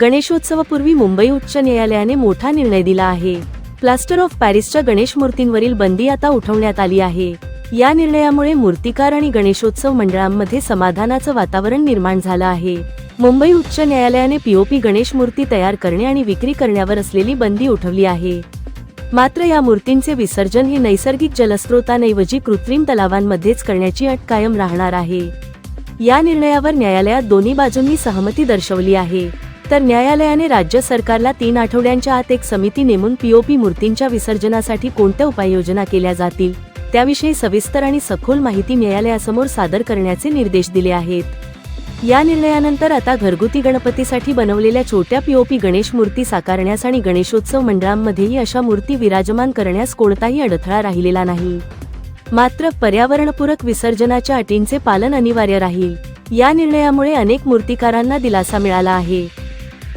गणेशोत्सवापूर्वी मुंबई उच्च न्यायालयाने मोठा निर्णय दिला आहे. प्लास्टर ऑफ पॅरिसच्या गणेश मूर्तींवरील बंदी आता उठवण्यात आली आहे. या निर्णयामुळे मूर्तिकार आणि गणेशोत्सव मंडळांमध्ये समाधानाचं वातावरण निर्माण झालं आहे. मुंबई उच्च न्यायालयाने पीओपी गणेश मूर्ती तयार करणे आणि विक्री करण्यावर असलेली बंदी उठवली आहे. मात्र या मूर्तींचे विसर्जन हे नैसर्गिक जलस्रोतांऐवजी कृत्रिम तलावांमध्येच करण्याची अट कायम राहणार आहे. या निर्णयावर न्यायालयात दोन्ही बाजूंनी सहमती दर्शवली आहे. तर न्यायालयाने राज्य सरकारला तीन आठवड्यांच्या आत एक समिती नेमून पीओपी मूर्तींच्या विसर्जनासाठी कोणत्या उपाययोजना केल्या जातील त्याविषयी सविस्तर आणि सखोल माहिती न्यायालयासमोर सादर करण्याचे निर्देश दिले आहेत. या निर्णयानंतर आता घरगुती गणपतीसाठी बनवलेल्या छोट्या पीओपी गणेश मूर्ती साकारण्यास आणि गणेशोत्सव मंडळांमध्येही अशा मूर्ती विराजमान करण्यास कोणताही अडथळा राहिलेला नाही. मात्र पर्यावरणपूरक विसर्जनाच्या अटींचे पालन अनिवार्य राहील. या निर्णयामुळे अनेक मूर्तिकारांना दिलासा मिळाला आहे.